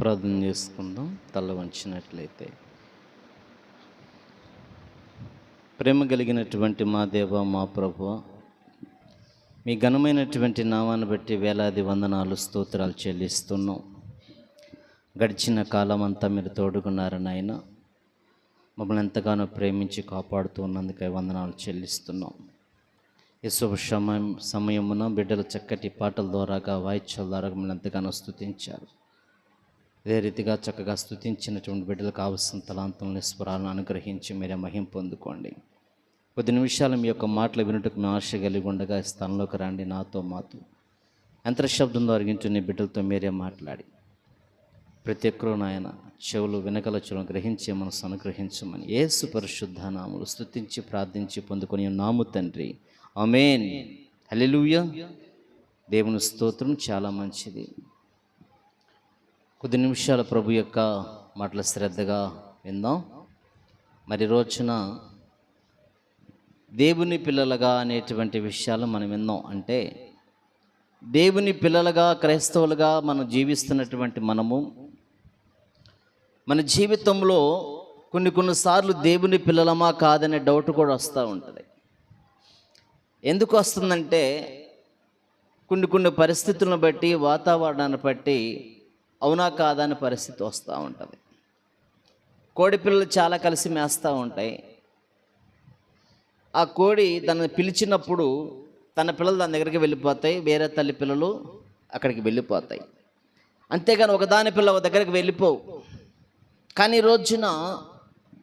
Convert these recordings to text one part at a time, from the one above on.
ప్రార్థన చేసుకుందాం. తల వంచినట్లయితే. ప్రేమ కలిగినటువంటి మా దేవ మా ప్రభు మీ ఘనమైనటువంటి నామాన్ని బట్టి వేలాది వందనాలు స్తోత్రాలు చెల్లిస్తున్నాం. గడిచిన కాలం అంతా మీరు తోడుకున్నారు నాయన. మమ్మల్ని ఎంతగానో ప్రేమించి కాపాడుతూ ఉన్నందుకై వందనాలు చెల్లిస్తున్నాం. ఈ శుభ సమయం సమయమున బిడ్డల చక్కటి పాటల ద్వారాగా వాయిద్యాల ద్వారా మిమ్మల్ని ఎంతగానో స్తుతించారు. ఇదే రీతిగా చక్కగా స్తుతించినటువంటి బిడ్డలకు కావలసిన తలాంతం స్వరాలను అనుగ్రహించి మీరే మహిం పొందుకోండి. కొద్ది నిమిషాలు మీ యొక్క మాటలు వినుటకు మీ ఆశ కలిగి ఉండగా ఈ స్థానంలోకి రండి నాతో మాతో. యంత్రశబ్దం అరిగించుని బిడ్డలతో మీరే మాట్లాడి. ప్రతి ఒక్కరూ నాయన చెవులు వెనకల చెవులు గ్రహించే మనసు అనుగ్రహించమని ఏసు పరిశుద్ధ నాములు స్థుతించి ప్రార్థించి పొందుకొని నాము తండ్రి. అమేన్ హల్లెలూయా. దేవుని స్తోత్రం చాలా మంచిది. కొద్ది నిమిషాలు ప్రభు యొక్క మాటల శ్రద్ధగా విందాం. మరి రోజున దేవుని పిల్లలుగా అనేటువంటి విషయాలు మనం విందాం అంటే దేవుని పిల్లలుగా క్రైస్తవులుగా మనం జీవిస్తున్నటువంటి మనము మన జీవితంలో కొన్ని కొన్నిసార్లు దేవుని పిల్లలమా కాదనే డౌట్ కూడా వస్తూ ఉంటుంది. ఎందుకు వస్తుందంటే కొన్ని కొన్ని పరిస్థితులను బట్టి వాతావరణాన్ని బట్టి అవునా కాదా అనే పరిస్థితి వస్తూ ఉంటుంది. కోడిపిల్లలు చాలా కలిసి మేస్తూ ఉంటాయి. ఆ కోడి తనని పిలిచినప్పుడు తన పిల్లలు దాని దగ్గరికి వెళ్ళిపోతాయి వేరే తల్లి పిల్లలు అక్కడికి వెళ్ళిపోతాయి. అంతేగాని ఒకదాని పిల్ల ఒక దగ్గరికి వెళ్ళిపోవు. కానీ రోజున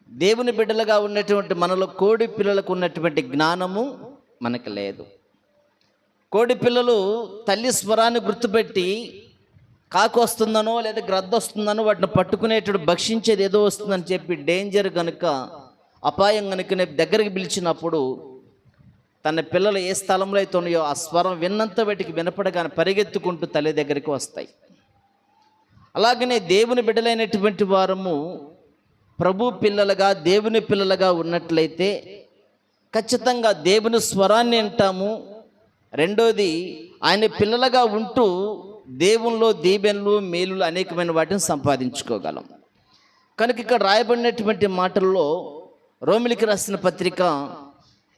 దేవుని బిడ్డలుగా ఉన్నటువంటి మనలో కోడి పిల్లలకు ఉన్నటువంటి జ్ఞానము మనకు లేదు. కోడి పిల్లలు తల్లి స్వరాన్ని గుర్తుపెట్టి కాకు వస్తుందనో లేదా గ్రద్ద వస్తుందనో వాటిని పట్టుకునేటప్పుడు భక్షించేది ఏదో వస్తుందని చెప్పి డేంజర్ కనుక అపాయం కనుక దగ్గరికి పిలిచినప్పుడు తన పిల్లలు ఏ స్థలంలో అయితే ఉన్నాయో ఆ స్వరం విన్నంత వాటికి వినపడగానే పరిగెత్తుకుంటూ తల్లి దగ్గరికి వస్తాయి. అలాగనే దేవుని బిడ్డలైనటువంటి వారము ప్రభు పిల్లలుగా దేవుని పిల్లలుగా ఉన్నట్లయితే ఖచ్చితంగా దేవుని స్వరాన్ని వింటాము. రెండోది ఆయన పిల్లలుగా ఉంటూ దేవునిలో దీవెనలు మేలులు అనేకమైన వాటిని సంపాదించుకోగలం. కనుక ఇక్కడ రాయబడినటువంటి మాటల్లో రోమిలికి రాసిన పత్రిక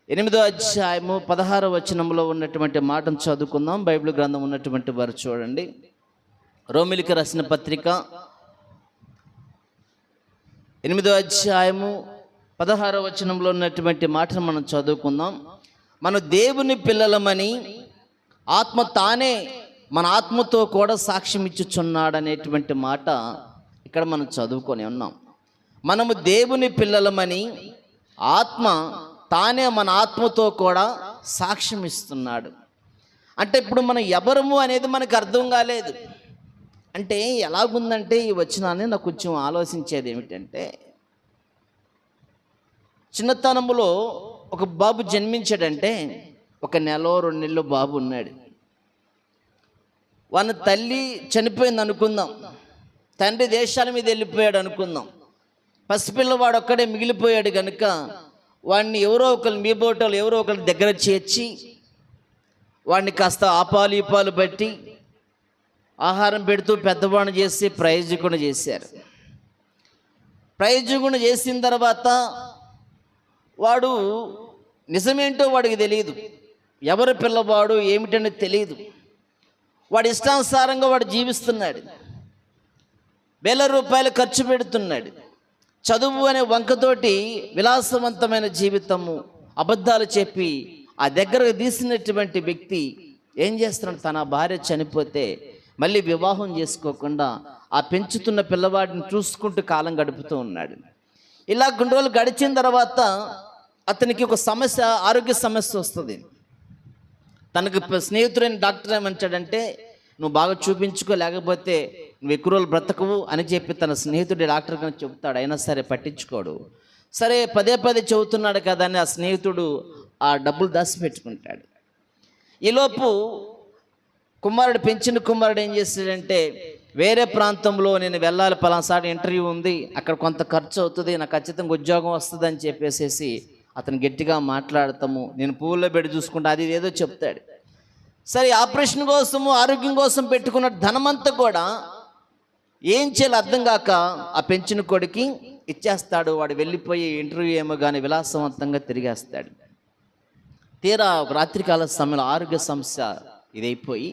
ఎనిమిదో అధ్యాయము పదహారో వచనంలో ఉన్నటువంటి మాటను చదువుకుందాం. బైబిల్ గ్రంథం ఉన్నటువంటి వారు చూడండి. రోమిలికి రాసిన పత్రిక ఎనిమిదో అధ్యాయము పదహారో వచనంలో ఉన్నటువంటి మాటను మనం చదువుకుందాం. మన దేవుని పిల్లలమని ఆత్మ తానే మన ఆత్మతో కూడా సాక్ష్యం ఇచ్చుచున్నాడు అనేటువంటి మాట ఇక్కడ మనం చదువుకొని ఉన్నాం. మనము దేవుని పిల్లలమని ఆత్మ తానే మన ఆత్మతో కూడా సాక్ష్యం ఇస్తున్నాడు. అంటే ఇప్పుడు మనం ఎవరము అనేది మనకు అర్థం కాలేదు. అంటే ఎలాగుందంటే ఈ వచ్చినాన్ని నాకు కొంచెం ఆలోచించేది ఏమిటంటే చిన్నతనంలో ఒక బాబు జన్మించాడంటే ఒక నెల రెండు నెలలు బాబు ఉన్నాడు. వాళ్ళ తల్లి చనిపోయింది అనుకుందాం. తండ్రి దేశాల మీద వెళ్ళిపోయాడు అనుకుందాం. పసిపిల్లవాడు ఒక్కడే మిగిలిపోయాడు కనుక వాడిని ఎవరో ఒకరు మీ బోటలు ఎవరో ఒకరి దగ్గర చేర్చి వాడిని కాస్త ఆపాలు ఇపాలు బట్టి ఆహారం పెడుతూ పెద్దవాడిని చేసి ప్రయోజకుడు చేశారు. ప్రయోజకుడు చేసిన తర్వాత వాడు నిజమేంటో వాడికి తెలియదు. ఎవరి పిల్లవాడు ఏమిటని తెలియదు. వాడి ఇష్టానుసారంగా వాడు జీవిస్తున్నాడు. వేల రూపాయలు ఖర్చు పెడుతున్నాడు. చదువు అనే వంకతోటి విలాసవంతమైన జీవితము అబద్ధాలు చెప్పి ఆ దగ్గరకు తీసినటువంటి వ్యక్తి ఏం చేస్తున్నాడు? తన భార్య చనిపోతే మళ్ళీ వివాహం చేసుకోకుండా ఆ పెంచుతున్న పిల్లవాడిని చూసుకుంటూ కాలం గడుపుతూ ఉన్నాడు. ఇలా కొన్ని రోజులు గడిచిన తర్వాత అతనికి ఒక సమస్య ఆరోగ్య సమస్య వస్తుంది. తనకు స్నేహితుడైన డాక్టర్ ఏమంటాడంటే నువ్వు బాగా చూపించుకో లేకపోతే నువ్వు ఎక్కువ రోజులు బ్రతకవు అని చెప్పి తన స్నేహితుడి డాక్టర్ కానీ చెబుతాడు. అయినా సరే పట్టించుకోడు. సరే పదే పదే చెబుతున్నాడు కదా అని ఆ స్నేహితుడు ఆ డబ్బులు దాచిపెట్టుకుంటాడు. ఈలోపు కుమారుడు పెంచిన కుమారుడు ఏం చేస్తాడంటే వేరే ప్రాంతంలో నేను వెళ్ళాలి పలానాసారి ఇంటర్వ్యూ ఉంది అక్కడ కొంత ఖర్చు అవుతుంది నాకు ఖచ్చితంగా ఉద్యోగం వస్తుంది అని చెప్పేసేసి అతను గట్టిగా మాట్లాడతాము నేను పువ్వుల్లో పెట్టి చూసుకుంటా అది ఏదో చెప్తాడు. సరే ఆపరేషన్ కోసము ఆరోగ్యం కోసం పెట్టుకున్న ధనమంతా కూడా ఏం చేయాలో అర్థం కాక ఆ పెంచిన కొడుకి ఇచ్చేస్తాడు. వాడు వెళ్ళిపోయి ఇంటర్వ్యూ ఏమో కానీ విలాసవంతంగా తిరిగేస్తాడు. తీరా రాత్రికాల సమయంలో ఆరోగ్య సమస్య ఇదైపోయి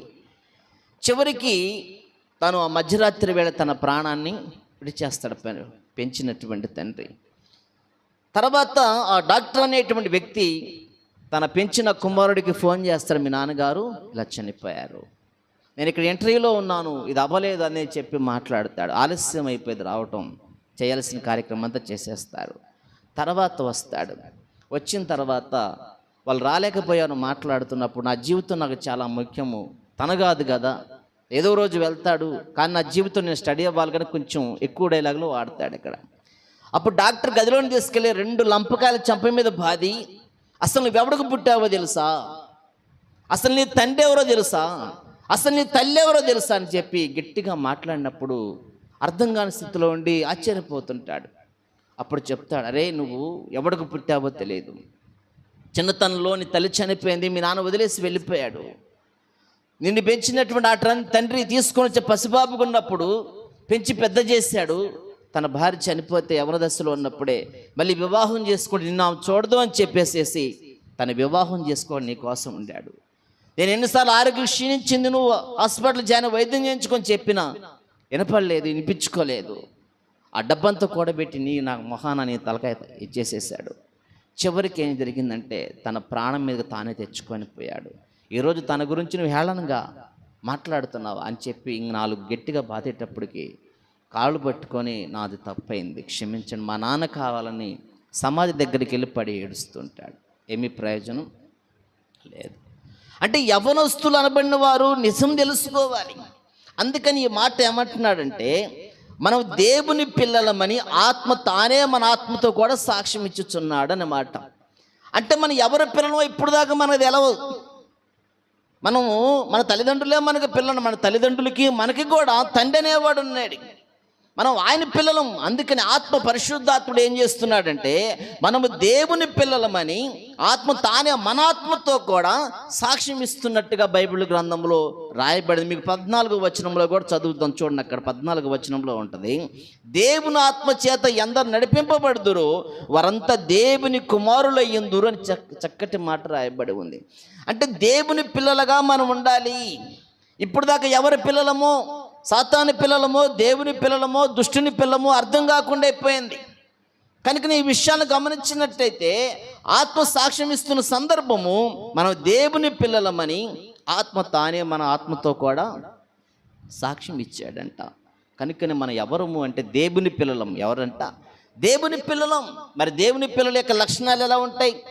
చివరికి తను ఆ మధ్యరాత్రి వేళ తన ప్రాణాన్ని విడిచేస్తాడు పెంచినటువంటి తండ్రి. తర్వాత ఆ డాక్టర్ అనేటువంటి వ్యక్తి తన పెంచిన కుమారుడికి ఫోన్ చేస్తాడు మీ నాన్నగారు ఇలా చనిపోయారు. నేను ఇక్కడ ఇంటర్వ్యూలో ఉన్నాను ఇది అవ్వలేదు అని చెప్పి మాట్లాడతాడు. ఆలస్యం అయిపోయింది రావటం చేయాల్సిన కార్యక్రమం అంతా చేసేస్తారు తర్వాత వస్తాడు. వచ్చిన తర్వాత వాళ్ళు రాలేకపోయాను మాట్లాడుతున్నప్పుడు నా జీవితం నాకు చాలా ముఖ్యము. తన కాదు కదా. ఏదో రోజు వెళ్తాడు కానీ నా జీవితం నేను స్టడీ అవ్వాలి కానీ కొంచెం ఎక్కువ డైలాగులు వాడతాడు ఇక్కడ. అప్పుడు డాక్టర్ గదిలోని తీసుకెళ్ళి రెండు లంపకాయల చంప మీద బాది అసలు నువ్వెవడకు ఎవడికి పుట్టావో తెలుసా? అసలు నీ తండ్రి ఎవరో తెలుసా? అసలు నీ తల్లి ఎవరో తెలుసా అని చెప్పి గట్టిగా మాట్లాడినప్పుడు అర్థం కాని స్థితిలో ఉండి ఆశ్చర్యపోతుంటాడు. అప్పుడు చెప్తాడు అరే నువ్వు ఎవడికి పుట్టావో తెలియదు చిన్నతనంలో నీ తల్లి చనిపోయింది మీ నాన్న వదిలేసి వెళ్ళిపోయాడు. నిన్ను పెంచినటువంటి ఆ ట్రన్ తండ్రి తీసుకొని వచ్చే పసిబాబుగా పెంచి పెద్ద చేశాడు. తన భార్య చనిపోతే యవన దశలో ఉన్నప్పుడే మళ్ళీ వివాహం చేసుకుని నిన్న చూడదు అని చెప్పేసేసి తన వివాహం చేసుకొని నీ కోసం ఉండాడు. నేను ఎన్నిసార్లు ఆరోగ్యం క్షీణించింది నువ్వు హాస్పిటల్ జాయిన్ వైద్యం చేయించుకొని చెప్పినా వినపడలేదు వినిపించుకోలేదు. ఆ డబ్బంతా కూడబెట్టి నీ నాకు మొహాన నీ తలకాయ ఇచ్చేసేసాడు. చివరికి ఏం జరిగిందంటే తన ప్రాణం మీద తానే తెచ్చుకొని పోయాడు. ఈరోజు తన గురించి నువ్వు హేళనగా మాట్లాడుతున్నావు అని చెప్పి ఇంక నాలుగు గట్టిగా బాధేటప్పటికి కాళ్ళు పట్టుకొని నాది తప్పైంది క్షమించండి మా నాన్న కావాలని సమాధి దగ్గరికి వెళ్ళి పడి ఏడుస్తుంటాడు. ఏమి ప్రయోజనం లేదు. అంటే యవనస్తులు అనబడిన వారు నిజం తెలుసుకోవాలి. అందుకని ఈ మాట ఏమంటున్నాడంటే మనం దేవుని పిల్లలమని ఆత్మ తానే మన ఆత్మతో కూడా సాక్ష్యం ఇచ్చుచున్నాడు అన్నమాట అంటే మనం ఎవరి పిల్లలమో ఇప్పుడు దాకా మనకు తెలవదు మనము మన తల్లిదండ్రులే మనకి పిల్లలు మన తల్లిదండ్రులకి మనకి కూడా తండ్రి అనేవాడు ఉన్నాడు. మనం ఆయన పిల్లలం. అందుకని ఆత్మ పరిశుద్ధాత్ముడు ఏం చేస్తున్నాడంటే మనము దేవుని పిల్లలమని ఆత్మ తానే మన ఆత్మతో కూడా సాక్ష్యం ఇస్తున్నట్టుగా బైబిల్ గ్రంథంలో రాయబడింది. మీకు పద్నాలుగు వచనంలో కూడా చదువుతాం చూడండి అక్కడ పద్నాలుగు వచనంలో ఉంటుంది. దేవుని ఆత్మ చేత ఎందరు నడిపింపబడుదురు వారంతా దేవుని కుమారులయ్యందురు అని చక్క చక్కటి మాట రాయబడి ఉంది. అంటే దేవుని పిల్లలుగా మనం ఉండాలి. ఇప్పుడు దాకా ఎవరి పిల్లలమో? సాతాని పిల్లలమో దేవుని పిల్లలమో దుష్టుని పిల్లమో అర్థం కాకుండా అయిపోయింది. కనుక ఈ విషయాన్ని గమనించినట్టయితే ఆత్మ సాక్ష్యం ఇస్తున్న సందర్భము మనం దేవుని పిల్లలమని ఆత్మ తానే మన ఆత్మతో కూడా సాక్ష్యం ఇచ్చాడంట. కనుకనే మనం ఎవరము అంటే దేవుని పిల్లలం ఎవరంట? దేవుని పిల్లలం. మరి దేవుని పిల్లల యొక్క లక్షణాలు ఎలా ఉంటాయి?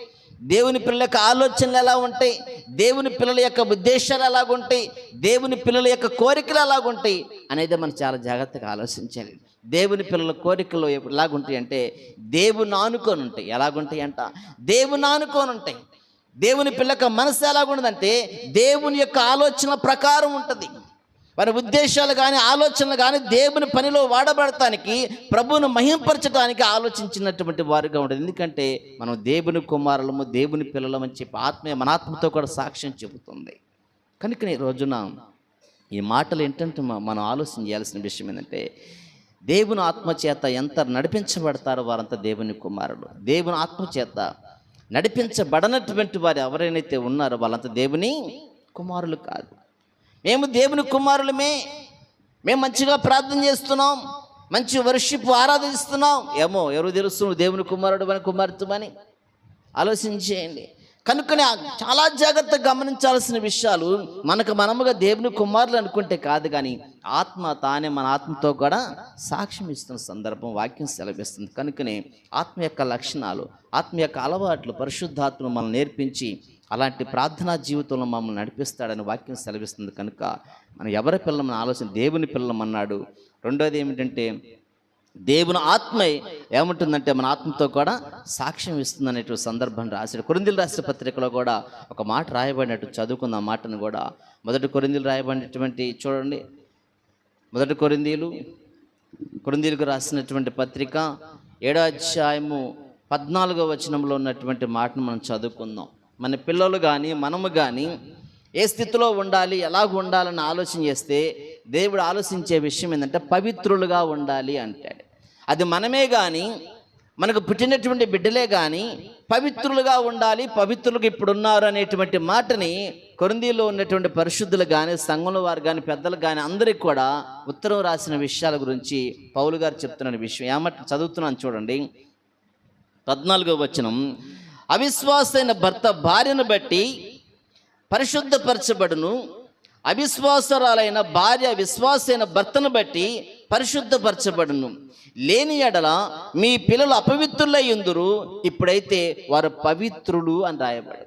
దేవుని పిల్లల యొక్క ఆలోచనలు ఎలా ఉంటాయి? దేవుని పిల్లల యొక్క ఉద్దేశాలు ఎలాగుంటాయి దేవుని పిల్లల యొక్క కోరికలు ఎలాగుంటాయి అనేది మనం చాలా జాగ్రత్తగా ఆలోచించాలి. దేవుని పిల్లల కోరికలు ఎలాగుంటాయి అంటే దేవుని ఆనుకొని ఉంటాయి. ఎలాగుంటాయి అంట? దేవుని ఆనుకొని ఉంటాయి. దేవుని పిల్లక మనసు ఎలాగుండదంటే దేవుని యొక్క ఆలోచన ప్రకారం ఉంటుంది. వారి ఉద్దేశాలు కానీ ఆలోచనలు కానీ దేవుని పనిలో వాడబడటానికి ప్రభువును మహింపరచడానికి ఆలోచించినటువంటి వారుగా ఉండదు ఎందుకంటే మనం దేవుని కుమారులము దేవుని పిల్లలము అని చెప్పి ఆత్మీయ మనాత్మతో కూడా సాక్ష్యం చెబుతుంది. కనుక ఈ రోజున ఈ మాటలు ఏంటంటే మనం ఆలోచన చేయాల్సిన విషయం ఏంటంటే దేవుని ఆత్మ చేత ఎంత నడిపించబడతారో వారంతా దేవుని కుమారుడు దేవుని ఆత్మ చేత నడిపించబడనటువంటి వారు ఎవరైతే ఉన్నారో వాళ్ళంతా దేవుని కుమారులు కాదు. మేము దేవుని కుమారులమే. మేము మంచిగా ప్రార్థన చేస్తున్నాం. మంచి వర్షిప్ ఆరాధిస్తున్నాం. ఏమో ఎవరు తెలుసు? దేవుని కుమారుడు అని కుమార్తెమని ఆలోచించేయండి. కనుకనే చాలా జాగ్రత్తగా గమనించాల్సిన విషయాలు మనకు మనముగా దేవుని కుమారులు అనుకుంటే కాదు కానీ ఆత్మ తానే మన ఆత్మతో కూడా సాక్ష్యం ఇస్తున్న సందర్భం వాక్యం సెలవిస్తుంది. కనుకనే ఆత్మ యొక్క లక్షణాలు ఆత్మ యొక్క అలవాట్లు పరిశుద్ధాత్మను మనం నేర్పించి అలాంటి ప్రార్థనా జీవితంలో మమ్మల్ని నడిపిస్తాడని వాక్యం సెలవిస్తుంది కనుక మనం ఎవరి పిల్లమని ఆలోచన దేవుని పిల్లమన్నాడు రెండోది ఏమిటంటే దేవుని ఆత్మ ఏముంటుందంటే మన ఆత్మతో కూడా సాక్ష్యం ఇస్తుంది అనేటువంటి సందర్భం రాశాడు. కొరిందిలు రాసిన పత్రికలో కూడా ఒక మాట రాయబడినట్టు చదువుకున్న ఆ మాటను కూడా. మొదటి కొరిందులు రాయబడినటువంటి చూడండి. మొదటి కొరిందీలు కొరిందీలకు రాసినటువంటి పత్రిక ఏడో అధ్యాయము పద్నాలుగో వచనంలో ఉన్నటువంటి మాటను మనం చదువుకుందాం. మన పిల్లలు కానీ మనము కానీ ఏ స్థితిలో ఉండాలి ఎలాగ ఉండాలని ఆలోచన చేస్తే దేవుడు ఆలోచించే విషయం ఏంటంటే పవిత్రులుగా ఉండాలి అంటాడు. అది మనమే కానీ మనకు పుట్టినటువంటి బిడ్డలే కానీ పవిత్రులుగా ఉండాలి పవిత్రులకు ఇప్పుడు ఉన్నారు అనేటువంటి మాటని కొరిందీలో ఉన్నటువంటి పరిశుద్ధులు కానీ సంఘంలో వారు కానీ పెద్దలు కానీ అందరికి కూడా ఉత్తరం రాసిన విషయాల గురించి పౌలు గారు చెప్తున్న విషయం. ఏమంటే చదువుతున్నాను చూడండి. పద్నాలుగో వచనం. అవిశ్వాసైన భర్త భార్యను బట్టి పరిశుద్ధపరచబడును. అవిశ్వాసరాలైన భార్య విశ్వాసైన భర్తను బట్టి పరిశుద్ధపరచబడును. లేని ఎడల మీ పిల్లలు అపవిత్రులై ఉందరు. ఇప్పుడైతే వారు పవిత్రులు అని రాయబడి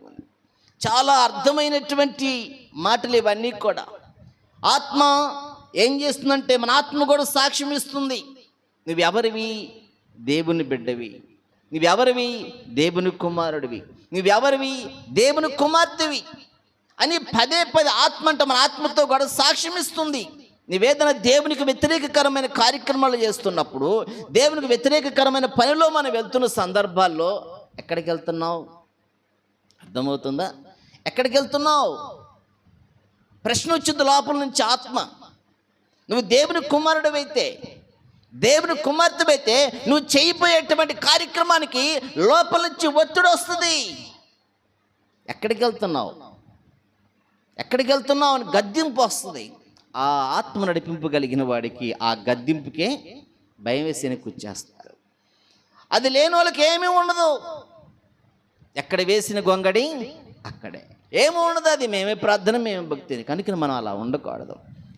చాలా అర్థమైనటువంటి మాటలు ఇవన్నీ కూడా. ఆత్మ ఏం చేస్తుందంటే మన ఆత్మ కూడా సాక్ష్యం ఇస్తుంది. నువ్వెవరివి? దేవుని బిడ్డవి. నువ్వెవరివి? దేవుని కుమారుడివి. నువ్వెవరివి? దేవుని కుమార్తెవి. అని పదే పదే ఆత్మ అంటే మన ఆత్మతో కూడా సాక్ష్యం ఇస్తుంది నీవేదైనా దేవునికి వ్యతిరేకకరమైన కార్యక్రమాలు చేస్తున్నప్పుడు దేవునికి వ్యతిరేకకరమైన పనిలో మనం వెళ్తున్న సందర్భాల్లో ఎక్కడికి వెళ్తున్నావు? అర్థమవుతుందా? ఎక్కడికి వెళ్తున్నావు? ప్రశ్న వచ్చింది లోపల నుంచి ఆత్మ. నువ్వు దేవుని కుమారుడివైతే దేవుని కుమార్తెవైతే నువ్వు చేయబోయేటువంటి కార్యక్రమానికి లోపల నుంచి ఒత్తిడి వస్తుంది. ఎక్కడికి వెళ్తున్నావు? ఎక్కడికి వెళ్తున్నావు అని గద్దింపు వస్తుంది. ఆ ఆత్మ నడిపింపు కలిగిన వాడికి ఆ గద్దింపుకే భయం వేసి కూర్చేస్తారు అది లేని వాళ్ళకి ఏమీ ఉండదు. ఎక్కడ వేసిన గొంగడి అక్కడే. ఏమి ఉండదు అది. మేమే ప్రార్థన మేమే భక్తి కనుక మనం అలా ఉండకూడదు.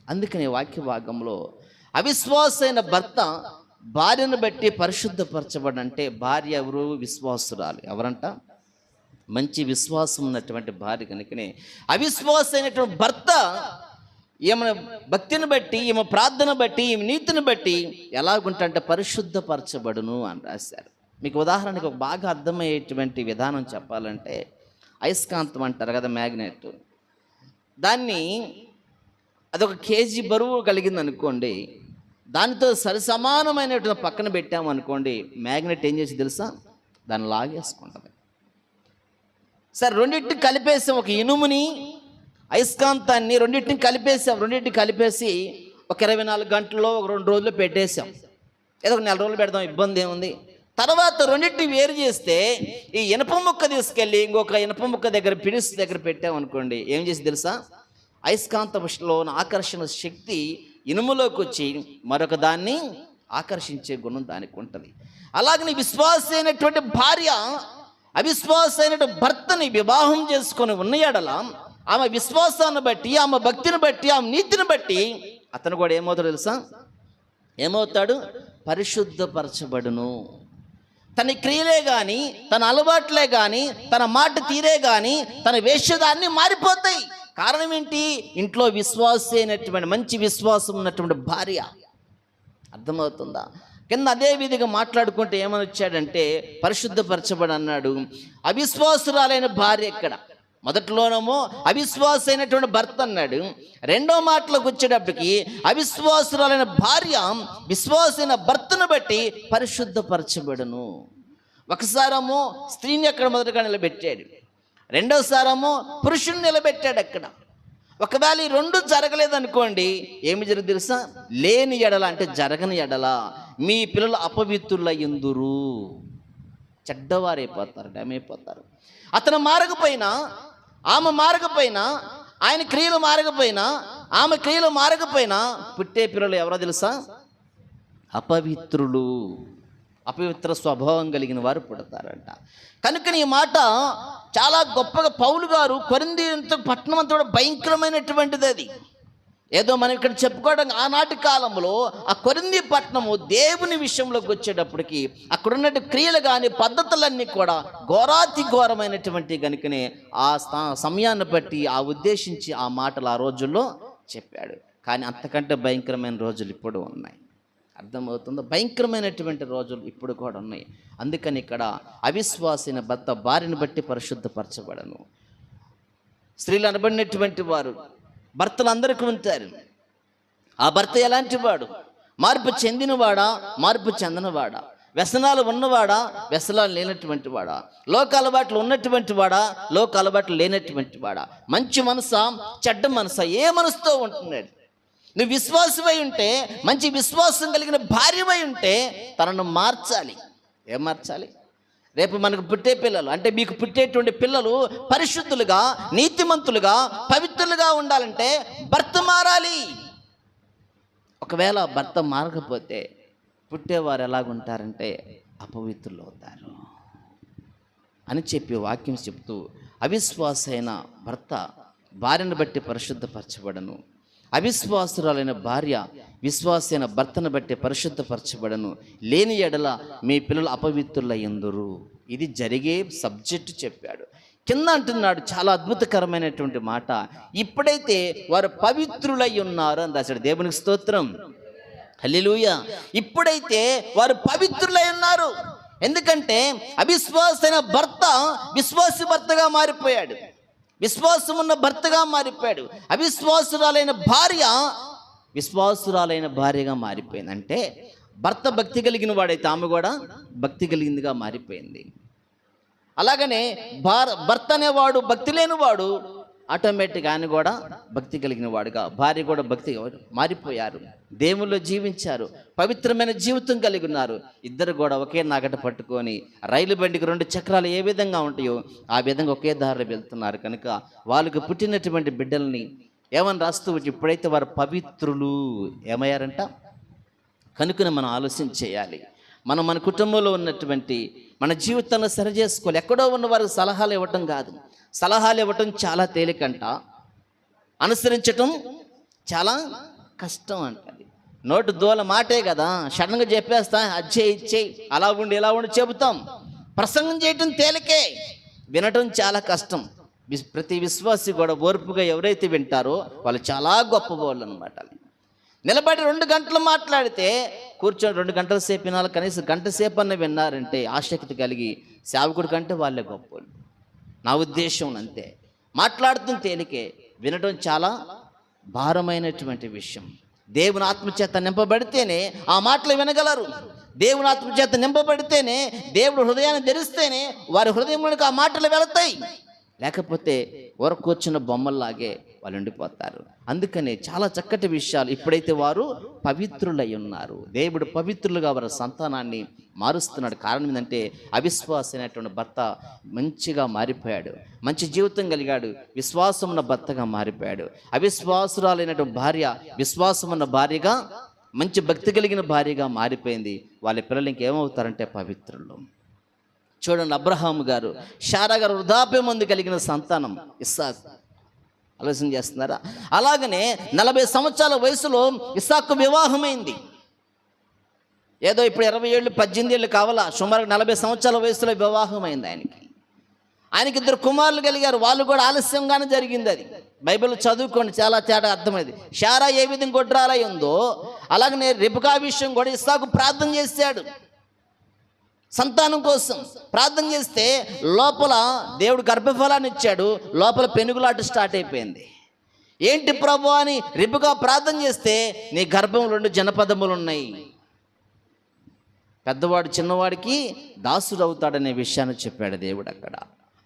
అందుకని వాక్య భాగంలో అవిశ్వాసైన భర్త భార్యను బట్టి పరిశుద్ధపరచబడంటే భార్య ఎవరు? విశ్వాసురాలు. ఎవరంట? మంచి విశ్వాసం ఉన్నటువంటి భార్య కనుకనే అవిశ్వాసమైనటువంటి భర్త ఈమె భక్తిని బట్టి ఈమె ప్రార్థన బట్టి ఈమె నీతిని బట్టి ఎలాగుంటే పరిశుద్ధపరచబడును అని రాశారు. మీకు ఉదాహరణకు ఒక బాగా అర్థమయ్యేటువంటి విధానం చెప్పాలంటే అయస్కాంతం అంటారు కదా మ్యాగ్నెట్. దాన్ని అదొక కేజీ బరువు కలిగింది అనుకోండి దానితో సరిసమానమైనటువంటి పక్కన పెట్టాము అనుకోండి మ్యాగ్నెట్ ఏం చేసి తెలుసా? దాన్ని లాగేసుకుంటుంది. సరే రెండింటిని కలిపేసాం ఒక ఇనుముని అయస్కాంతాన్ని రెండింటిని కలిపేసాం రెండింటిని కలిపేసి ఒక ఇరవై నాలుగు గంటల్లో ఒక రెండు రోజులు పెట్టేసాం ఏదో ఒక నెల రోజులు పెడదాం ఇబ్బంది ఏముంది? తర్వాత రెండింటిని వేరు చేస్తే ఈ ఇనప ముక్క తీసుకెళ్ళి ఇంకొక ఇనప ముక్క దగ్గర పిడిస్ దగ్గర పెట్టామనుకోండి ఏం చేసి తెలుసా? అయస్కాంతంలో ఉన్న ఆకర్షణ శక్తి ఇనుములోకి వచ్చి మరొక దాన్ని ఆకర్షించే గుణం దానికి ఉంటుంది. అలాగని విశ్వాస అయినటువంటి భార్య అవిశ్వాసైనటువంటి భర్తని వివాహం చేసుకొని ఉన్న ఎడల ఆమె విశ్వాసాన్ని బట్టి ఆమె భక్తిని బట్టి ఆమె నీతిని బట్టి అతను కూడా ఏమవుతాడు తెలుసా? ఏమవుతాడు? పరిశుద్ధపరచబడును. తన క్రియలే కానీ తన అలవాట్లే కానీ తన మాట తీరే కానీ తన వేషధాన్ని మారిపోతాయి. కారణం ఏంటి ఇంట్లో విశ్వాస అయినటువంటి మంచి విశ్వాసం ఉన్నటువంటి భార్య. అర్థమవుతుందా? కింద అదే విధిగా మాట్లాడుకుంటే ఏమని వచ్చాడంటే పరిశుద్ధపరచబడి అన్నాడు అవిశ్వాసురాలైన భార్య ఎక్కడ మొదట్లోనేమో అవిశ్వాసైనటువంటి భర్త అన్నాడు. రెండో మాటలకు వచ్చేటప్పటికి అవిశ్వాసురాలైన భార్య విశ్వాసైన భర్తను బట్టి పరిశుద్ధపరచబడును. ఒకసారేమో స్త్రీని అక్కడ మొదటగా నిలబెట్టాడు. రెండోసారేమో పురుషుని నిలబెట్టాడు అక్కడ. ఒకవేళ ఈ రెండు జరగలేదనుకోండి ఏమి జరుగు తెలుసా? లేని ఎడల అంటే జరగని ఎడల మీ పిల్లలు అపవిత్రుల ఎందురు చెడ్డవారైపోతారు డమైపోతారు అతను మారకపోయినా ఆమె మారకపోయినా ఆయన క్రియలు మారకపోయినా ఆమె క్రియలు మారకపోయినా పుట్టే పిల్లలు ఎవరో తెలుసా? అపవిత్రులు. అపవిత్ర స్వభావం కలిగిన వారు పుడతారంట. కనుక ఈ మాట చాలా గొప్పగా పౌలు గారు కొరింది పట్టణం అంతా కూడా భయంకరమైనటువంటిది అది. ఏదో మనం ఇక్కడ చెప్పుకోవడం ఆనాటి కాలంలో ఆ కొరింది పట్టణము దేవుని విషయంలోకి వచ్చేటప్పటికి అక్కడ క్రియలు కానీ పద్ధతులన్నీ కూడా ఘోరాతి ఘోరమైనటువంటి కనుకనే ఆ స్థా- సమయాన్ని బట్టి ఆ ఉద్దేశించి ఆ మాటలు ఆ రోజుల్లో చెప్పాడు. కానీ అంతకంటే భయంకరమైన రోజులు ఇప్పుడు ఉన్నాయి. అర్థమవుతుందో? భయంకరమైనటువంటి రోజులు ఇప్పుడు కూడా ఉన్నాయి. అందుకని ఇక్కడ అవిశ్వాసిన భర్త భార్యను బట్టి పరిశుద్ధపరచబడను. స్త్రీలు అనబడినటువంటి వారు భర్తలు అందరికీ ఉంటారు. ఆ భర్త ఎలాంటి వాడు? మార్పు చెందినవాడా? మార్పు చెందనవాడా? వ్యసనాలు ఉన్నవాడా? వ్యసనాలు లేనటువంటి వాడా? లోక అలవాట్లు ఉన్నటువంటి వాడా? లోక అలవాట్లు లేనటువంటి వాడా? మంచి మనసా? చెడ్డ మనసా? ఏ మనసుతో ఉంటున్నాడు? నువ్వు విశ్వాసమై ఉంటే మంచి విశ్వాసం కలిగిన భార్యమై ఉంటే తనను మార్చాలి. ఏం మార్చాలి? రేపు మనకు పుట్టే పిల్లలు అంటే మీకు పుట్టేటువంటి పిల్లలు పరిశుద్ధులుగా నీతిమంతులుగా పవిత్రులుగా ఉండాలంటే భర్త మారాలి. ఒకవేళ భర్త మారకపోతే పుట్టేవారు ఎలాగుంటారంటే అపవిత్రులు అవుతారు అని చెప్పి వాక్యం చెప్తూ అవిశ్వాసైన భర్త భార్యను బట్టి పరిశుద్ధపరచబడను. అవిశ్వాసురాలైన భార్య విశ్వాసైన భర్తను బట్టి పరిశుద్ధపరచబడను. లేని ఎడల మీ పిల్లలు అపవిత్రులయ్యందురు. ఇది జరిగే సబ్జెక్టు చెప్పాడు. కింద అంటున్నాడు చాలా అద్భుతకరమైనటువంటి మాట. ఇప్పుడైతే వారు పవిత్రులై ఉన్నారు అని రాశాడు. దేవునికి స్తోత్రం. హల్లెలూయా. ఇప్పుడైతే వారు పవిత్రులై ఉన్నారు ఎందుకంటే అవిశ్వాసైన భర్త విశ్వాసి భర్తగా మారిపోయాడు. విశ్వాసం ఉన్న భర్తగా మారిపోయాడు. అవిశ్వాసురాలైన భార్య విశ్వాసురాలైన భార్యగా మారిపోయింది అంటే భర్త భక్తి కలిగిన వాడైతే ఆమె కూడా భక్తి కలిగిందిగా మారిపోయింది. అలాగనే భార భర్త అనేవాడు భక్తి లేనివాడు ఆటోమేటిక్ ఆయన కూడా భక్తి కలిగిన వాడుగా. భార్య కూడా భక్తి మారిపోయారు. దేవుల్లో జీవించారు. పవిత్రమైన జీవితం కలిగి ఉన్నారు. ఇద్దరు కూడా ఒకే నాగట పట్టుకొని రైలు బండికి రెండు చక్రాలు ఏ విధంగా ఉంటాయో ఆ విధంగా ఒకే దారిలో వెళ్తున్నారు కనుక వాళ్ళకు పుట్టినటువంటి బిడ్డల్ని ఏమని రాస్తూ వచ్చి ఇప్పుడైతే వారు పవిత్రులు ఏమయ్యారంట? కనుకనే మనం ఆలోచన చేయాలి. మనం మన కుటుంబంలో ఉన్నటువంటి మన జీవితాన్ని సరి చేసుకోవాలి. ఎక్కడో ఉన్న వారికి సలహాలు ఇవ్వటం కాదు. సలహాలు ఇవ్వటం చాలా తేలికంట. అనుసరించటం చాలా కష్టం అంటది నోటు దూల మాటే కదా. సడన్గా చెప్పేస్తా అచ్చే ఇచ్చే అలా ఉండి ఇలా ఉండి చెబుతాం. ప్రసంగం చేయటం తేలికే. వినటం చాలా కష్టం. విస్- ప్రతి విశ్వాసి కూడా ఓర్పుగా ఎవరైతే వింటారో వాళ్ళు చాలా గొప్ప వాళ్ళు అనమాట నిలబడి రెండు గంటలు మాట్లాడితే కూర్చొని రెండు గంటల సేపు వినాలి. కనీసం గంట సేపు అన్న విన్నారంటే ఆసక్తి కలిగి సేవకుడి కంటే వాళ్ళే గొప్పలు నా ఉద్దేశం అంతే. మాట్లాడుతున్న తేలికే వినడం చాలా భారమైనటువంటి విషయం. దేవుని ఆత్మచేత నింపబడితేనే ఆ మాటలు వినగలరు. దేవుని ఆత్మచేత నింపబడితేనే దేవుడు హృదయాన్ని తెరిస్తేనే వారి హృదయంలోనికి ఆ మాటలు వెళతాయి. లేకపోతే ఊర కూర్చున్న బొమ్మల్లాగే ఉండిపోతారు అందుకనే చాలా చక్కటి విషయాలు ఇప్పుడైతే వారు పవిత్రులై ఉన్నారు. దేవుడు పవిత్రులుగా వారి సంతానాన్ని మారుస్తున్నాడు. కారణం ఏంటంటే అవిశ్వాసమైనటువంటి భర్త మంచిగా మారిపోయాడు. మంచి జీవితం కలిగాడు. విశ్వాసం ఉన్న భర్తగా మారిపోయాడు. అవిశ్వాసురాలైనటువంటి భార్య విశ్వాసం ఉన్న భార్యగా మంచి భక్తి కలిగిన భార్యగా మారిపోయింది. వాళ్ళ పిల్లలు ఇంకేమవుతారంటే పవిత్రులు. చూడండి అబ్రహాము గారు షారా గారు వృద్ధాప్యం మంది కలిగిన సంతానం. ఇస్సాక్. ఆలోచన చేస్తున్నారా? అలాగనే నలభై సంవత్సరాల వయసులో ఇసాకు వివాహమైంది. ఏదో ఇప్పుడు ఇరవై ఏళ్ళు పద్దెనిమిది ఏళ్ళు కావాలా? సుమారు నలభై సంవత్సరాల వయసులో వివాహమైంది ఆయనకి. ఆయనకి ఇద్దరు కుమారులు కలిగారు. వాళ్ళు కూడా ఆలస్యంగానే జరిగింది అది. బైబిల్ చదువుకోండి చాలా తేడా అర్థమైంది. షారా ఏ విధంగా గొడ్రాలై ఉందో అలాగనే రిపుకా విషయం కూడా ఇస్తాకు ప్రార్థన చేశాడు. సంతానం కోసం ప్రార్థన చేస్తే లోపల దేవుడు గర్భఫలాన్ని ఇచ్చాడు లోపల పెనుగులాట స్టార్ట్ అయిపోయింది. ఏంటి ప్రభు అని రిపుగా ప్రార్థన చేస్తే నీ గర్భం రెండు జనపదములు ఉన్నాయి. పెద్దవాడు చిన్నవాడికి దాసుడు అవుతాడనే విషయాన్ని చెప్పాడు దేవుడు అక్కడ.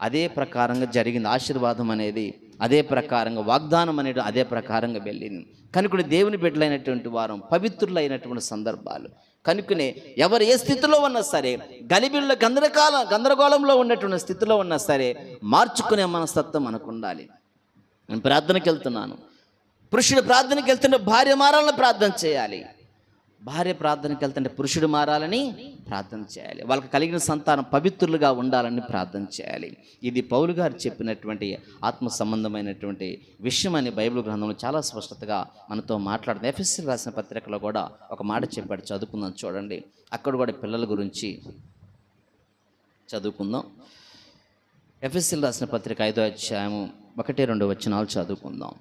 అదే ప్రకారంగా జరిగింది. ఆశీర్వాదం అనేది అదే ప్రకారంగా వాగ్దానం అనేది అదే ప్రకారంగా వెళ్ళింది. కనుకనే దేవుని బిడ్డలైనటువంటి వారం పవిత్రులైనటువంటి సందర్భాలు. కనుకనే ఎవరు ఏ స్థితిలో ఉన్నా సరే గలిబిళ్ళ గందరకాల గందరగోళంలో ఉన్నటువంటి స్థితిలో ఉన్నా సరే మార్చుకునే మనస్తత్వం మనకు ఉండాలి నేను ప్రార్థనకి వెళ్తున్నాను పురుషుడు ప్రార్థనకి వెళ్తుంటే భార్య మారాలని ప్రార్థన చేయాలి. భార్య ప్రార్థనకి వెళ్తుంటే పురుషుడు మారాలని ప్రార్థన చేయాలి. వాళ్ళకి కలిగిన సంతానం పవిత్రులుగా ఉండాలని ప్రార్థన చేయాలి. ఇది పౌలు గారు చెప్పినటువంటి ఆత్మ సంబంధమైనటువంటి విషయం అని బైబిల్ గ్రంథంలో చాలా స్పష్టతగా మనతో మాట్లాడుతుంది. ఎఫ్ఎస్సీ రాసిన పత్రికలో కూడా ఒక మాట చెప్పాడు. చదువుకుందాం చూడండి. అక్కడ కూడా పిల్లల గురించి చదువుకుందాం. ఎఫ్ఎస్సీలు రాసిన పత్రిక ఐదో అధ్యాయము ఒకటి రెండు వచ్చినాలు చదువుకుందాం.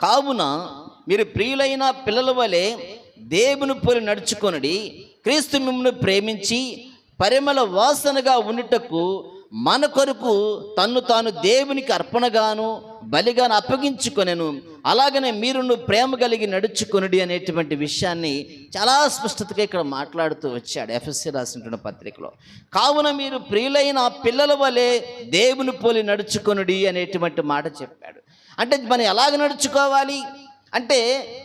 కావున మీరు ప్రియులైన పిల్లల వలె దేవుని పోలి నడుచుకొనడి క్రీస్తు మిమ్మల్ని ప్రేమించి పరిమళ వాసనగా ఉండుటకు మన కొరకు తన్ను తాను దేవునికి అర్పణగాను బలిగాను అప్పగించుకొనెను. అలాగనే మీరును ప్రేమ కలిగి నడుచుకొనుడి అనేటువంటి విషయాన్ని చాలా స్పష్టతగా ఇక్కడ మాట్లాడుతూ వచ్చాడు ఎఫ్ఎస్సి రాసినటువంటి పత్రికలో. కావున మీరు ప్రియులైన పిల్లల వలె దేవుని పోలి నడుచుకొనుడి అనేటువంటి మాట చెప్పాడు. అంటే మనం ఎలాగ నడుచుకోవాలి? అంటే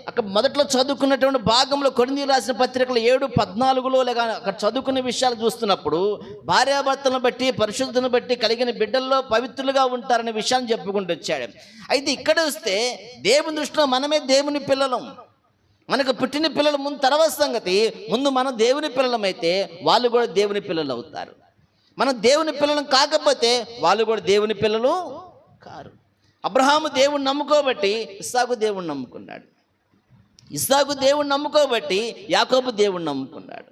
అక్కడ మొదట్లో చదువుకున్నటువంటి భాగంలో కొన్ని రాసిన పత్రికలు ఏడు పద్నాలుగులో లేక అక్కడ చదువుకునే విషయాలు చూస్తున్నప్పుడు భార్యాభర్తలను బట్టి పరిశుద్ధులను బట్టి కలిగిన బిడ్డల్లో పవిత్రులుగా ఉంటారనే విషయాన్ని చెప్పుకుంటూ వచ్చాడు. అయితే ఇక్కడ వస్తే దేవుని దృష్టిలో మనమే దేవుని పిల్లలం. మనకు పుట్టిన పిల్లలు ముందు తర్వాత సంగతి ముందు మనం దేవుని పిల్లలమైతే వాళ్ళు కూడా దేవుని పిల్లలు అవుతారు. మనం దేవుని పిల్లలం కాకపోతే వాళ్ళు కూడా దేవుని పిల్లలు కారు. అబ్రహాము దేవుణ్ణి నమ్ముకోబట్టి ఇస్సాకు దేవుణ్ణి నమ్ముకున్నాడు. ఇస్సాకు దేవుణ్ణి నమ్ముకోబట్టి యాకోబు దేవుణ్ణి నమ్ముకున్నాడు.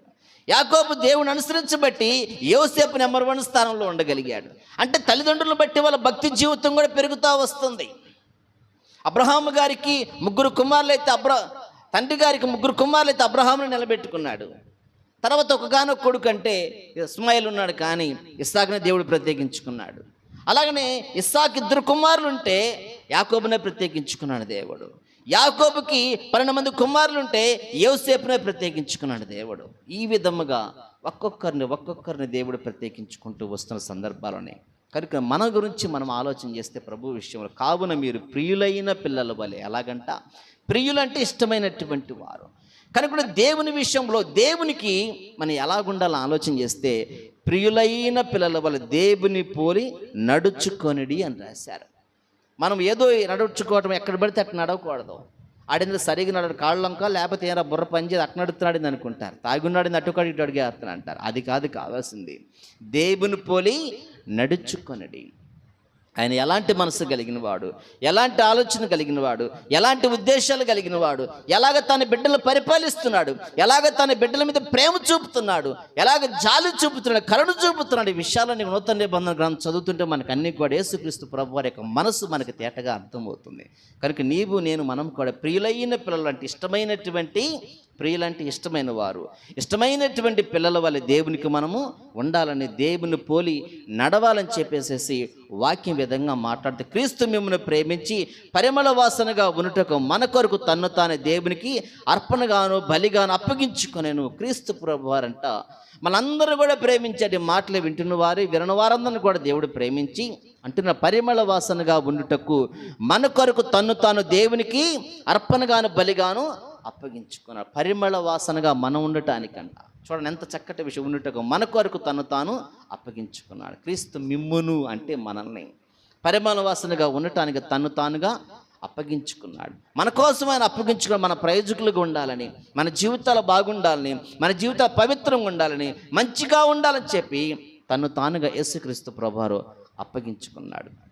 యాకోబు దేవుని అనుసరించబట్టి యోసేపు నెంబర్ వన్ స్థానంలో ఉండగలిగాడు. అంటే తల్లిదండ్రులను బట్టి వాళ్ళ భక్తి జీవితం కూడా పెరుగుతూ వస్తుంది. అబ్రహాము గారికి ముగ్గురు కుమారులు అయితే అబ్ర తండ్రి గారికి ముగ్గురు కుమారులు అయితే అబ్రహామును నిలబెట్టుకున్నాడు. తర్వాత ఒకగానొక కొడుకు అంటే ఇస్మాయిల్ ఉన్నాడు కానీ ఇస్సాకుని దేవుడు ప్రత్యేకించుకున్నాడు. అలాగనే ఇస్సాక్ ఇద్దరు కుమారులు ఉంటే యాకోబునే ప్రత్యేకించుకున్నాడు దేవుడు. యాకోబుకి పన్నెండు మంది కుమారులు ఉంటే యోసేపునే ప్రత్యేకించుకున్నాడు దేవుడు. ఈ విధముగా ఒక్కొక్కరిని ఒక్కొక్కరిని దేవుడు ప్రత్యేకించుకుంటూ వస్తున్న సందర్భాలోనే కనుక మన గురించి మనం ఆలోచన చేస్తే ప్రభు విషయంలో కావున మీరు ప్రియులైన పిల్లల వలె ఎలాగంట? ప్రియులంటే ఇష్టమైనటువంటి వారు. కనుక దేవుని విషయంలో దేవునికి మనం ఎలాగుండాలని ఆలోచన చేస్తే ప్రియులైన పిల్లల వల్ల దేవుని పోలి నడుచుకొనిడి అని రాశారు. మనం ఏదో నడుచుకోవటం ఎక్కడ పడితే అట్లా నడవకూడదు. ఆడింది సరిగా నడడు కాళ్ళంక లేకపోతే ఏరా బుర్ర పనిచేది అట్లా నడుతున్నాడు అనుకుంటారు. తాగున్నాడు అటుకాడు ఇటు అడిగేస్తాను అంటారు అది కాదు కావాల్సింది. దేవుని పోలి నడుచుకొనడి. ఆయన ఎలాంటి మనసు కలిగిన వాడు ఎలాంటి ఆలోచన కలిగిన వాడు ఎలాంటి ఉద్దేశాలు కలిగిన వాడు ఎలాగ తన బిడ్డలు పరిపాలిస్తున్నాడు? ఎలాగ తన బిడ్డల మీద ప్రేమ చూపుతున్నాడు? ఎలాగ జాలి చూపుతున్నాడు? కరుణ చూపుతున్నాడు? ఈ విషయాలని నూతన నిబంధన గ్రంథం చదువుతుంటే మనకు అన్ని కూడా యేసుక్రీస్తు ప్రభు వారి యొక్క మనసు మనకు తేటగా అర్థమవుతుంది. కనుక నీవు నేను మనం కూడా ప్రియులైన పిల్లలు అంటే ఇష్టమైనటువంటి ప్రియులంటే ఇష్టమైన వారు ఇష్టమైనటువంటి పిల్లల వల్ల దేవునికి మనము ఉండాలని దేవుని పోలి నడవాలని చెప్పేసేసి వాక్యం విధంగా మాట్లాడితే క్రీస్తు మిమ్మల్ని ప్రేమించి పరిమళ వాసనగా ఉన్నటకు మన కొరకు తన్ను తానే దేవునికి అర్పణగాను బలిగాను అప్పగించుకునేను క్రీస్తు ప్రభు వారంట మనందరూ కూడా ప్రేమించే మాటలు వింటున్న వారు వినని వారందరిని కూడా దేవుడు ప్రేమించి అంటున్న పరిమళ వాసనగా ఉండుటకు మన కొరకు తన్ను తాను దేవునికి అర్పణగాను బలిగాను అప్పగించుకున్నాడు. పరిమళ వాసనగా మనం ఉండటానికంట. చూడండి ఎంత చక్కటి విషయం. ఉండటకు మన కొరకు తను తాను అప్పగించుకున్నాడు. క్రీస్తు మిమ్మును అంటే మనల్ని. పరిమళ వాసనగా ఉండటానికి తను తానుగా అప్పగించుకున్నాడు. మన కోసం ఆయన అప్పగించుకుని మన ప్రయోజకులుగా ఉండాలని మన జీవితాలు బాగుండాలని మన జీవితాలు పవిత్రంగా ఉండాలని మంచిగా ఉండాలని చెప్పి తను తానుగా యేసుక్రీస్తు ప్రభువారు అప్పగించుకున్నాడు.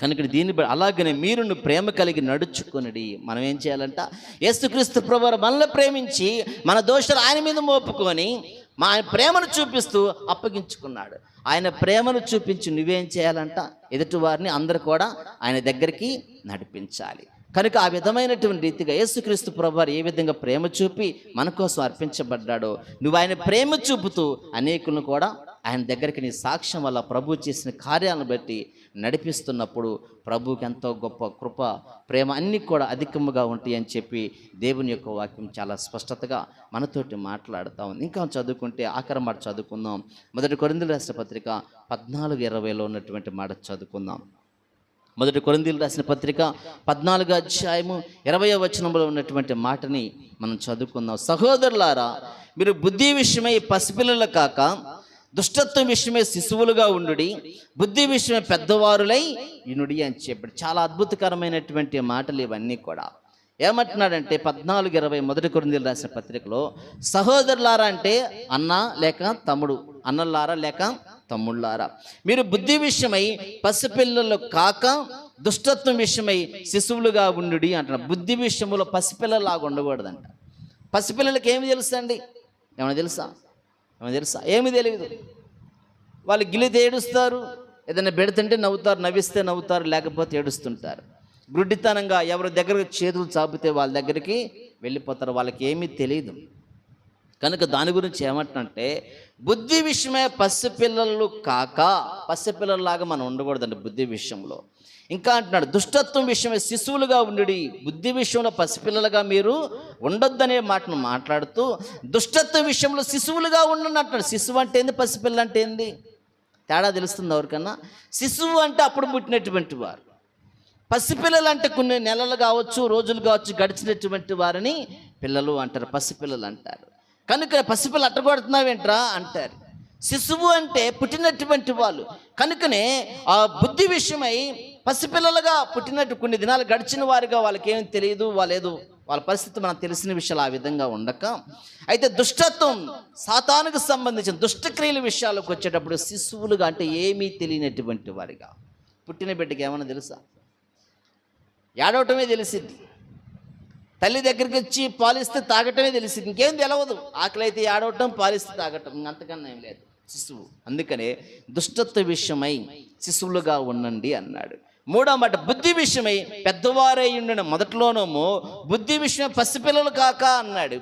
కనుక దీన్ని అలాగనే మీరును ప్రేమ కలిగి నడుచుకునడి. మనం ఏం చేయాలంట? యేసుక్రీస్తు ప్రభువారు మనల్ని ప్రేమించి మన దోషాలు ఆయన మీద మోపుకొని మా ఆయన ప్రేమను చూపిస్తూ అప్పగించుకున్నాడు. ఆయన ప్రేమను చూపించి నువ్వేం చేయాలంట? ఎదుటి వారిని అందరు కూడా ఆయన దగ్గరికి నడిపించాలి. కనుక ఆ విధమైనటువంటి రీతిగా యేసుక్రీస్తు ప్రభువారు ఏ విధంగా ప్రేమ చూపి మన కోసం అర్పించబడ్డాడో నువ్వు ఆయన ప్రేమ చూపుతూ అనేకులను కూడా ఆయన దగ్గరికి నీ సాక్ష్యం వల్ల ప్రభు చేసిన కార్యాలను బట్టి నడిపిస్తున్నప్పుడు ప్రభువుకి ఎంతో గొప్ప కృప ప్రేమ అన్నీ కూడా అధికముగా ఉంటాయి అని చెప్పి దేవుని యొక్క వాక్యం చాలా స్పష్టతగా మనతోటి మాట్లాడుతూ ఉంది. ఇంకా చదువుకుంటే ఆఖరి మాట చదువుకుందాం. మొదటి కొరిందుల రాసిన పత్రిక పద్నాలుగు ఇరవైలో ఉన్నటువంటి మాట చదువుకుందాం. మొదటి కొరిందీలు రాసిన పత్రిక పద్నాలుగు అధ్యాయము ఇరవై వచనంలో ఉన్నటువంటి మాటని మనం చదువుకుందాం. సహోదరులారా మీరు బుద్ధి విషయమై పసిపిల్లలు కాక దుష్టత్వం విషయమే శిశువులుగా ఉండుడి బుద్ధి విషయమే పెద్దవారులై ఇనుడి అని చెప్పాడు. చాలా అద్భుతకరమైనటువంటి మాటలు ఇవన్నీ కూడా. ఏమంటున్నాడంటే పద్నాలుగు ఇరవై మొదటి కొరిందీలు రాసిన పత్రికలో సహోదరులారా అంటే అన్న లేక తమ్ముడు అన్నలారా లేక తమ్ముళ్ళారా? మీరు బుద్ధి విషయమై పసిపిల్లలు కాక దుష్టత్వం విషయమై శిశువులుగా ఉండుడి అంటున్నారు బుద్ధి విషయంలో పసిపిల్లలాగా ఉండకూడదంట. పసిపిల్లలకి ఏమి తెలుసా అండి ఏమైనా తెలుసా? ఏమైనా తెలుసా? ఏమి తెలియదు వాళ్ళు గిలితే ఏడుస్తారు ఏదైనా పెడుతుంటే నవ్వుతారు నవ్విస్తే నవ్వుతారు లేకపోతే ఏడుస్తుంటారు. గుడ్డితనంగా ఎవరి దగ్గరకు చేతులు చాపితే వాళ్ళ దగ్గరికి వెళ్ళిపోతారు వాళ్ళకి ఏమీ తెలియదు కనుక దాని గురించి ఏమంటున్నంటే బుద్ధి విషయమే పసిపిల్లలు కాక పసిపిల్లల్లాగా మనం ఉండకూడదండి బుద్ధి విషయంలో. ఇంకా అంటున్నాడు దుష్టత్వం విషయమే శిశువులుగా ఉండి బుద్ధి విషయంలో పసిపిల్లలుగా మీరు ఉండొద్దనే మాటను మాట్లాడుతూ దుష్టత్వం విషయంలో శిశువులుగా ఉండండి అంటున్నాడు. శిశువు అంటే ఏంది? పసిపిల్ల అంటే ఏంది? తేడా తెలుస్తుంది ఎవరికన్నా? శిశువు అంటే అప్పుడు పుట్టినటువంటి వారు. పసిపిల్లలు అంటే కొన్ని నెలలు కావచ్చు రోజులు కావచ్చు గడిచినటువంటి వారిని పిల్లలు అంటారు పసిపిల్లలు అంటారు. కనుక పసిపిల్లలు అట్టగొడుతున్నావేంట్రా? అంటారు. శిశువు అంటే పుట్టినటువంటి వాళ్ళు. కనుకనే ఆ బుద్ధి విషయమై పసిపిల్లలుగా పుట్టినట్టు కొన్ని దినాలు గడిచిన వారిగా వాళ్ళకి ఏం తెలియదు వాళ్ళేదో వాళ్ళ పరిస్థితి మనకు తెలిసిన విషయాలు ఆ విధంగా ఉండక. అయితే దుష్టత్వం సాతానికి సంబంధించిన దుష్టక్రియల విషయాలకు వచ్చేటప్పుడు శిశువులుగా అంటే ఏమీ తెలియనటువంటి వారిగా. పుట్టిన బిడ్డకి ఏమైనా తెలుసా? ఏడవటమే తెలిసింది. తల్లి దగ్గరికి వచ్చి పాలిస్తే తాగటమే తెలిసింది. ఇంకేం తెలవదు. ఆకలి అయితే ఏడవటం పాలిస్తే తాగటం. అంతకన్నా ఏం లేదు. శిశువు. అందుకనే దుష్టత్వ విషయమై శిశువులుగా ఉండండి అన్నాడు. మూడో మాట బుద్ధి విషయమై పెద్దవారై ఉండిన మొదట్లోనేమో బుద్ధి విషయం పసిపిల్లలు కాక అన్నాడు.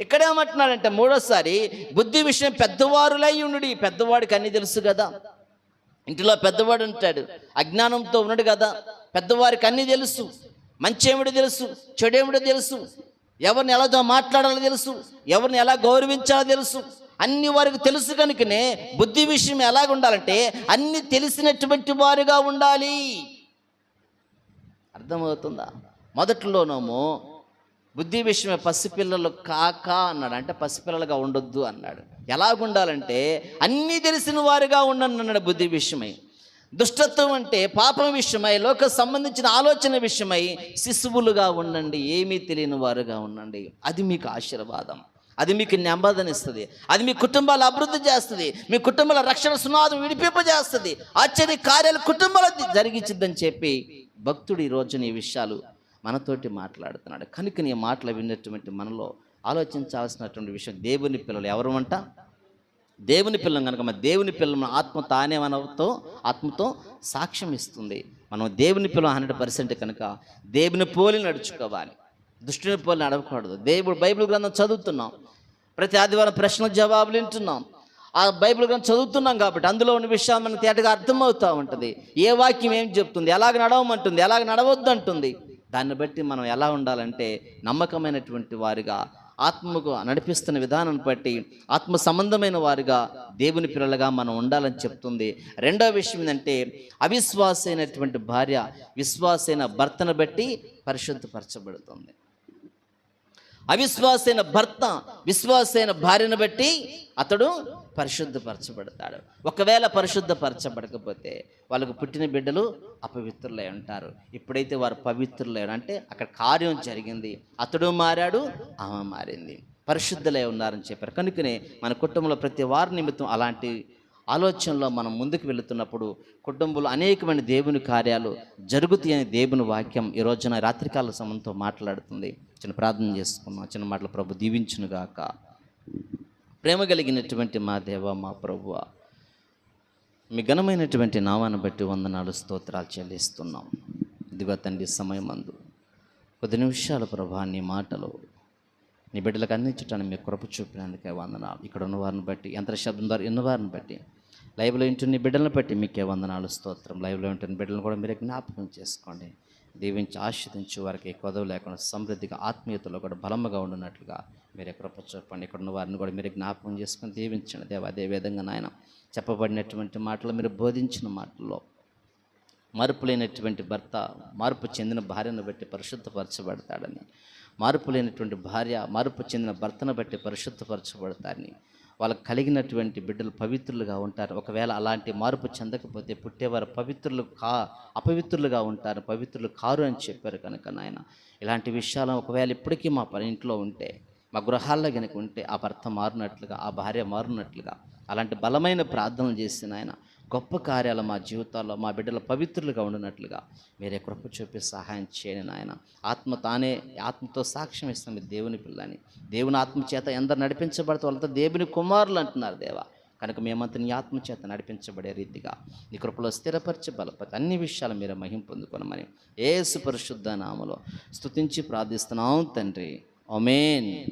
ఇక్కడేమంటున్నాడంటే మూడోసారి బుద్ధి విషయం పెద్దవారులై ఉండు పెద్దవాడికి అన్ని తెలుసు కదా. ఇంటిలో పెద్దవాడు ఉంటాడు అజ్ఞానంతో ఉన్నాడు కదా పెద్దవారికి అన్నీ తెలుసు మంచి తెలుసు చెడేమిడో తెలుసు ఎవరిని ఎలా మాట్లాడాలో తెలుసు ఎవరిని ఎలా గౌరవించాలో తెలుసు అన్ని వారికి తెలుసు కనుకనే బుద్ధి విషయం ఎలాగ ఉండాలంటే అన్ని తెలిసినటువంటి వారుగా ఉండాలి. అర్థమవుతుందా? మొదట్లోనేమో బుద్ధి విషయమే పసిపిల్లలు కాక అన్నాడు. అంటే పసిపిల్లలుగా ఉండొద్దు అన్నాడు. ఎలాగుండాలంటే అన్నీ తెలిసిన వారుగా ఉండండి అన్నాడు బుద్ధి విషయమై. దుష్టత్వం అంటే పాపం విషయమై లోక సంబంధించిన ఆలోచన విషయమై శిశువులుగా ఉండండి ఏమీ తెలియని వారుగా ఉండండి. అది మీకు ఆశీర్వాదం. అది మీకు నెమ్మదనిస్తుంది. అది మీ కుటుంబాలు అభివృద్ధి చేస్తుంది. మీ కుటుంబాల రక్షణ సునాదం విడిపింపజేస్తుంది ఆశ్చర్య కార్యాలు కుటుంబాలు జరిగించిద్దని చెప్పి భక్తుడు ఈరోజు ఈ విషయాలు మనతోటి మాట్లాడుతున్నాడు. కనుక నీ మాటలు విన్నటువంటి మనలో ఆలోచించాల్సినటువంటి విషయం దేవుని పిల్లలు ఎవరు అంట? దేవుని పిల్లం కనుక మన దేవుని పిల్లలను ఆత్మ తానే మనతో ఆత్మతో సాక్ష్యం ఇస్తుంది మనం దేవుని పిల్లం హండ్రెడ్ పర్సెంట్ కనుక దేవుని పోలి నడుచుకోవాలి. దుష్టుని పోలి నడవకూడదు. దేవుడు బైబిల్ గ్రంథం చదువుతున్నాం. ప్రతి ఆదివారం ప్రశ్నల జవాబులు వింటున్నాం. ఆ బైబిల్ గ్రంథం చదువుతున్నాం కాబట్టి అందులో ఉన్న విషయాలు మనకు తేటగా అర్థమవుతూ ఉంటుంది. ఏ వాక్యం ఏం చెప్తుంది? ఎలాగ నడవమంటుంది? ఎలాగ నడవద్దు అంటుంది దాన్ని బట్టి మనం ఎలా ఉండాలంటే నమ్మకమైనటువంటి వారిగా ఆత్మకు నడిపిస్తున్న విధానం బట్టి ఆత్మ సంబంధమైన వారిగా దేవుని పిల్లలుగా మనం ఉండాలని చెప్తుంది. రెండో విషయం ఏంటంటే అవిశ్వాసైనటువంటి భార్య విశ్వాసైన భర్తను బట్టి పరిశుద్ధపరచబడుతుంది. అవిశ్వాసైన భర్త విశ్వాసైన భార్యను బట్టి అతడు పరిశుద్ధపరచబడతాడు. ఒకవేళ పరిశుద్ధపరచబడకపోతే వాళ్ళకు పుట్టిన బిడ్డలు అపవిత్రులై ఉంటారు. ఇప్పుడైతే వారు పవిత్రులై అంటే అక్కడ కార్యం జరిగింది అతడు మారాడు ఆమె మారింది. పరిశుద్ధులై ఉన్నారని చెప్పారు. కనుకనే మన కుటుంబంలో ప్రతి వారి నిమిత్తం అలాంటి ఆలోచనలో మనం ముందుకు వెళుతున్నప్పుడు కుటుంబంలో అనేకమైన దేవుని కార్యాలు జరుగుతాయని దేవుని వాక్యం ఈ రోజున రాత్రికాల సమయంతో మాట్లాడుతుంది. చిన్న ప్రార్థన చేసుకున్నాం చిన్న మాటలు ప్రభు దీవించునుగాక. ప్రేమ కలిగినటువంటి మా దేవ మా ప్రభువ మీ ఘనమైనటువంటి నామాన్ని బట్టి వందనాలు స్తోత్రాలు చెల్లిస్తున్నాం. ఇదిగో తండ్రి సమయం అందు కొద్ది నిమిషాలు ప్రభా నీ మాటలు నీ బిడ్డలకు అందించడానికి మీ కృప చూపినందుకే వందనాలు. ఇక్కడ ఉన్న వారిని బట్టి యంత్ర శబ్దం ద్వారా ఉన్నవారిని బట్టి లైవ్లో ఇంటున్న బిడ్డలను బట్టి మీకే వందనాలు స్తోత్రం. లైవ్లో ఉంటున్న బిడ్డలను కూడా మీరే జ్ఞాపకం చేసుకోండి. దీవించి ఆశ్రదించి వారికి కొదవ లేకుండా సమృద్ధిగా ఆత్మీయతలో కూడా బలముగా ఉండినట్లుగా మీరే కృప చూపండి. ఇక్కడ ఉన్న వారిని కూడా మీరు జ్ఞాపకం చేసుకొని దీవించండి. దేవ అదే విధంగా నాయన చెప్పబడినటువంటి మాటలు మీరు బోధించిన మాటల్లో మార్పు లేనటువంటి భర్త మార్పు చెందిన భార్యను బట్టి పరిశుద్ధపరచబడతాడని మార్పు లేనటువంటి భార్య మార్పు చెందిన భర్తను బట్టి పరిశుద్ధపరచబడతాడని వాళ్ళకు కలిగినటువంటి బిడ్డలు పవిత్రులుగా ఉంటారు. ఒకవేళ అలాంటి మార్పు చెందకపోతే పుట్టేవారు పవిత్రులు కా అపవిత్రులుగా ఉంటారు. పవిత్రులు కారు అని చెప్పారు కనుక నాయన. ఇలాంటి విషయాలు ఒకవేళ ఇప్పటికీ మా పని ఇంట్లో ఉంటే మా గృహాల్లో కనుక ఉంటే ఆ భర్త మారినట్లుగా ఆ భార్య మారినట్లుగా అలాంటి బలమైన ప్రార్థనలు చేసిన ఆయన గొప్ప కార్యాలు మా జీవితాల్లో మా బిడ్డలు పవిత్రులుగా ఉండినట్లుగా. మీరే కృప చూపి సహాయం చేయని నాయన. ఆత్మ తానే ఆత్మతో సాక్ష్యం ఇస్తాం మీ దేవుని పిల్లని. దేవుని ఆత్మ చేత ఎందరు నడిపించబడితే వాళ్ళతో దేవుని కుమారులు అంటున్నారు దేవా. కనుక మేమంతా నీ ఆత్మ చేత నడిపించబడే రీతిగా నీ కృపలో స్థిరపరిచి బలపతి అన్ని విషయాలు మీరు మహిం పొందుకోనమని ఏసు పరిశుద్ధ నామలో స్తుతించి ప్రార్థిస్తున్నాం తండ్రి. ఒమేన్